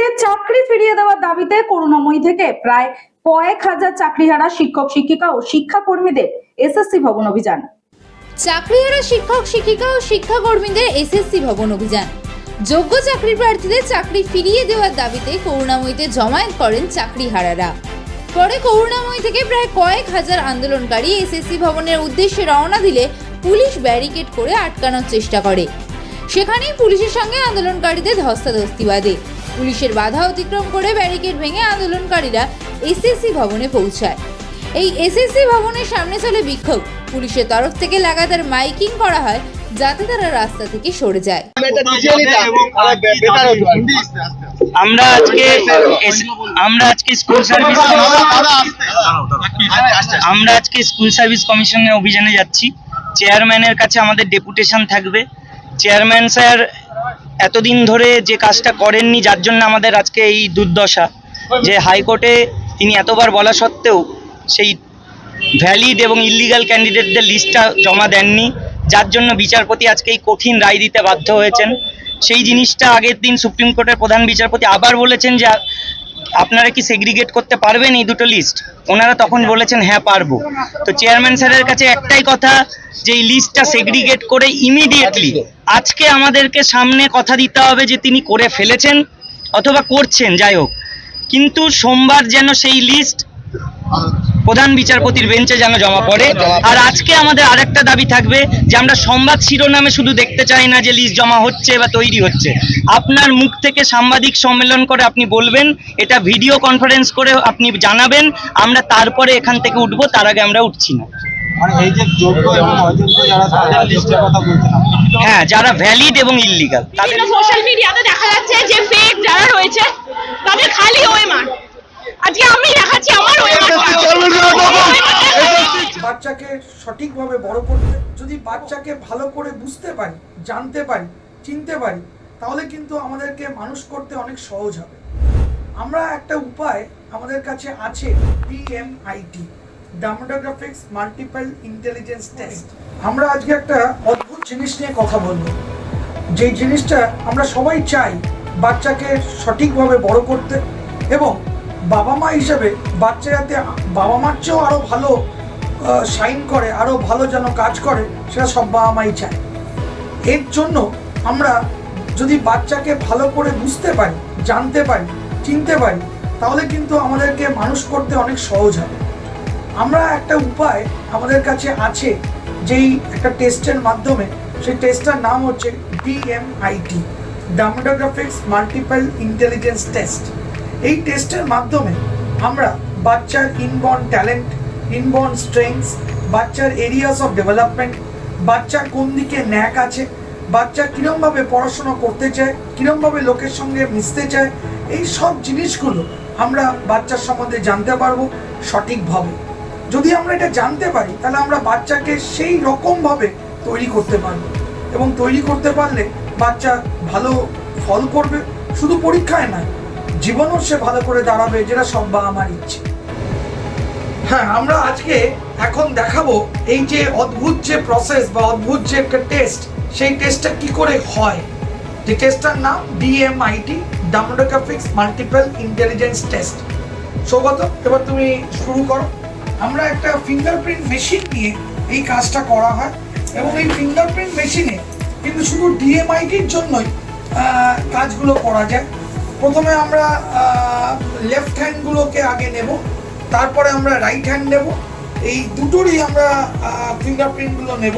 কর্মীদের চাকরি ফিরিয়ে দেওয়ার দাবিতে করুণাময়ী থেকে প্রায় কয়েক হাজার চাকরিহারা শিক্ষক, শিক্ষিকা ও শিক্ষাকর্মীদের এসএসসি ভবন অভিযান। চাকরিহারা শিক্ষক, শিক্ষিকা ও শিক্ষাকর্মীদের এসএসসি ভবন অভিযান। যোগ্য চাকরি প্রার্থীদের চাকরি ফিরিয়ে দেওয়ার দাবিতে করুণাময়ীতে জমায়েত করেন চাকরিহারারা। পরে করুণাময়ী থেকে প্রায় কয়েক হাজার আন্দোলনকারী এসএসসি ভবনের উদ্দেশ্যে রওনা দিলে পুলিশ ব্যারিকেড করে আটকানোর চেষ্টা করে। সেখানেই পুলিশের সঙ্গে আন্দোলনকারীদের ধস্তাধস্তি বাঁধে। পুলিশের বাধা অতিক্রম করে ব্যারিকেড ভেঙে আন্দোলনকারীরা এসএসসি ভবনে পৌঁছায়। এই এসএসসি ভবনের সামনে চলে বিক্ষোভ। পুলিশের তরফ থেকে লাগাতার মাইকিং করা হয় যাতে তারা রাস্তা থেকে সরে যায়। আমরা আজকে আমরা আজকে স্কুল সার্ভিস আমরা আজকে স্কুল সার্ভিস কমিশনের অভিযানে যাচ্ছি। চেয়ারম্যানের কাছে আমাদের ডেপুটেশন থাকবে। চেয়ারম্যান স্যার এতদিন ধরে যে কাজটা করেননি, যার জন্য আমাদের আজকে এই দুর্দশা। যে হাইকোর্টে তিনি এতবার বলা সত্ত্বেও সেই ভ্যালিড এবং ইলিগাল ক্যান্ডিডেটদের লিস্টটা জমা দেননি, যার জন্য বিচারপতি আজকে এই কঠিন রায় দিতে বাধ্য হয়েছেন। সেই জিনিসটা আগের দিন সুপ্রিম কোর্টের প্রধান বিচারপতি আবার বলেছেন যে আপনারা কি সেগ্রিগেট করতে পারবেন এই দুটো লিস্ট ওনারা তখন বলেছেন হ্যাঁ পারব। তো চেয়ারম্যান স্যারের কাছে একটাই কথা, যে এই লিস্টটা সেগ্রিগেট করে ইমিডিয়েটলি আজকে আমাদেরকে সামনে কথা দিতে হবে যে তিনি করে ফেলেছেন অথবা করছেন, যাই হোক। কিন্তু সোমবার যেন সেই লিস্ট প্রধান বিচারপতির বেঞ্চে যেন জমা পড়ে। আর আজকে আমাদের আরেকটা দাবি থাকবে যে আমরা সংবাদ শিরোনামে শুধু দেখতে চাই না যে লিস্ট জমা হচ্ছে বা তৈরি হচ্ছে। আপনার মুখ থেকে সাংবাদিক সম্মেলন করে আপনি বলবেন এটা ভিডিও কনফারেন্স করে আপনি জানাবেন আমরা তারপরে এখান থেকে উঠবো তার আগে আমরা উঠছি না। মানে এই যে যোগ্য এবং অযোগ্য যারা তাদের লিস্টের কথা বলছেন আপনি। হ্যাঁ যারা ভ্যালিড এবং ইললিগাল তাদের সোশ্যাল মিডিয়াতে দেখা যাচ্ছে যে ফেক যারা রয়েছে তাদের খালি ওয়েমার আজকে আমি দেখাচ্ছি আমার বাচ্চাকে সঠিকভাবে বড় করতে যদি বাচ্চাকে ভালো করে বুঝতে পারি জানতে পারি চিনতে পারি তাহলে কিন্তু আমাদেরকে মানুষ করতে অনেক সহজ হবে। আমরা একটা উপায় আমাদের কাছে আছে DMIT dermatoglyphics multiple intelligence test আমরা আজকে একটা অদ্ভুত জিনিস নিয়ে কথা বলব। যে জিনিসটা আমরা সবাই চাই বাচ্চাকে সঠিকভাবে বড় করতে এবং বাবা মা হিসেবে বাচ্চা যাতে বাবা মার চেয়েও আরও ভালো সাইন করে আরও ভালো যেন কাজ করে, সেটা সব বাবা মাই চায়। এর জন্য আমরা যদি বাচ্চাকে ভালো করে বুঝতে পারি, জানতে পারি, চিনতে পারি, তাহলে কিন্তু আমাদেরকে মানুষ করতে অনেক সহজ হবে। আমরা একটা উপায় আমাদের কাছে আছে, যেই একটা টেস্টের মাধ্যমে, সেই টেস্টটার নাম হচ্ছে DMIT dermatoglyphics multiple intelligence test এই টেস্টের মাধ্যমে আমরা বাচ্চার ইনবর্ন ট্যালেন্ট ইনবর্ন স্ট্রেংথস বাচ্চার এরিয়াস অফ ডেভেলপমেন্ট বাচ্চার কোন দিকে ন্যাক আছে, বাচ্চা কীরমভাবে পড়াশোনা করতে চায়, কীরমভাবে লোকের সঙ্গে মিশতে চায়, এই সব জিনিসগুলো আমরা বাচ্চার সম্বন্ধে জানতে পারব সঠিকভাবে। যদি আমরা এটা জানতে পারি, তাহলে আমরা বাচ্চাকে সেই রকমভাবে তৈরি করতে পারব এবং তৈরি করতে পারলে বাচ্চা ভালো ফল করবে। শুধু পরীক্ষায় নয় জীবনও সে ভালো করে দাঁড়াবে, যেটা সব বা আমার ইচ্ছে। হ্যাঁ আমরা আজকে এখন দেখাবো এই যে অদ্ভুত যে প্রসেস বা অদ্ভুত যে একটা টেস্ট সেই টেস্টটা কি করে হয়? যে টেস্টটার নাম DMIT dermatoglyphics multiple intelligence test Saugata, এবার তুমি শুরু করো। আমরা একটা ফিঙ্গারপ্রিন্ট মেশিন নিয়ে এই কাজটা করা হয় এবং এই ফিঙ্গারপ্রিন্ট মেশিনে কিন্তু শুধু ডিএমআইটির জন্যই কাজগুলো করা যায়। প্রথমে আমরা লেফট হ্যান্ডগুলোকে আগে নেব, তারপরে আমরা রাইট হ্যান্ড নেব, এই দুটোরই আমরা ফিঙ্গারপ্রিন্টগুলো নেব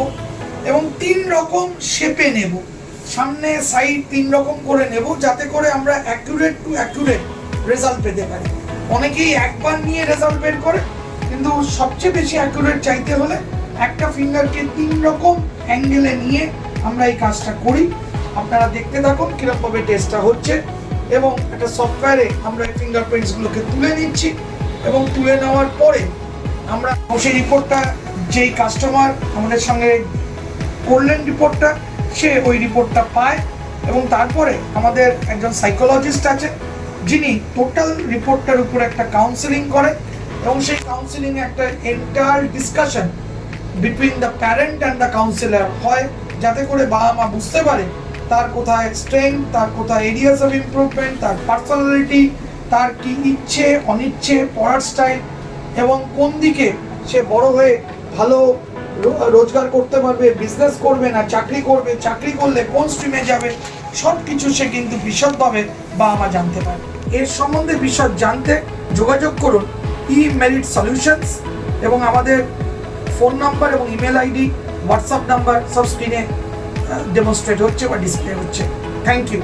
এবং তিন রকম শেপে নেব। সামনে সাইড তিন রকম করে নেব, যাতে করে আমরা অ্যাকুরেট টু অ্যাকুরেট রেজাল্ট পেতে পারি। অনেকেই একবার নিয়ে রেজাল্ট বের করে, কিন্তু সবচেয়ে বেশি অ্যাকুরেট চাইতে হলে একটা ফিঙ্গারকে তিন রকম অ্যাঙ্গেলে নিয়ে আমরা এই কাজটা করি। আপনারা দেখতে থাকুন কীরকমভাবে টেস্টটা হচ্ছে। এবং একটা সফটওয়্যারে আমরা এই ফিঙ্গারপ্রিন্টসগুলোকে তুলে নিচ্ছি এবং তুলে নেওয়ার পরে আমরা সেই রিপোর্টটা যেই কাস্টমার আমাদের সঙ্গে করলেন রিপোর্টটা সে ওই রিপোর্টটা পায় এবং তারপরে আমাদের একজন সাইকোলজিস্ট আছে, যিনি টোটাল রিপোর্টটার উপর একটা কাউন্সেলিং করে এবং সেই কাউন্সেলিং একটা enter discussion between the parent and the counsellor হয়, যাতে করে বাবা মা বুঝতে পারে তার কোথায় স্ট্রেংথ তার কোথায় এরিয়াস অফ ইমপ্রুভমেন্ট তার পার্সোনালিটি তার কি ইচ্ছে, অনিচ্ছে, পড়ার স্টাইল এবং কোন দিকে সে বড় হয়ে ভালো রোজগার করতে পারবে বিজনেস করবে না, চাকরি করবে, চাকরি করলে কোন স্ট্রিমে যাবে সব কিছু সে কিন্তু বিশদভাবে বা আমা জানতে পারে এর সম্বন্ধে বিশদ জানতে যোগাযোগ করুন ই মেরিট সলিউশনস এবং আমাদের ফোন নাম্বার এবং ইমেল আইডি হোয়াটসঅ্যাপ নাম্বার সব স্ক্রিনে ডেমনস্ট্রেট হচ্ছে বা ডিসপ্লে হচ্ছে। Thank you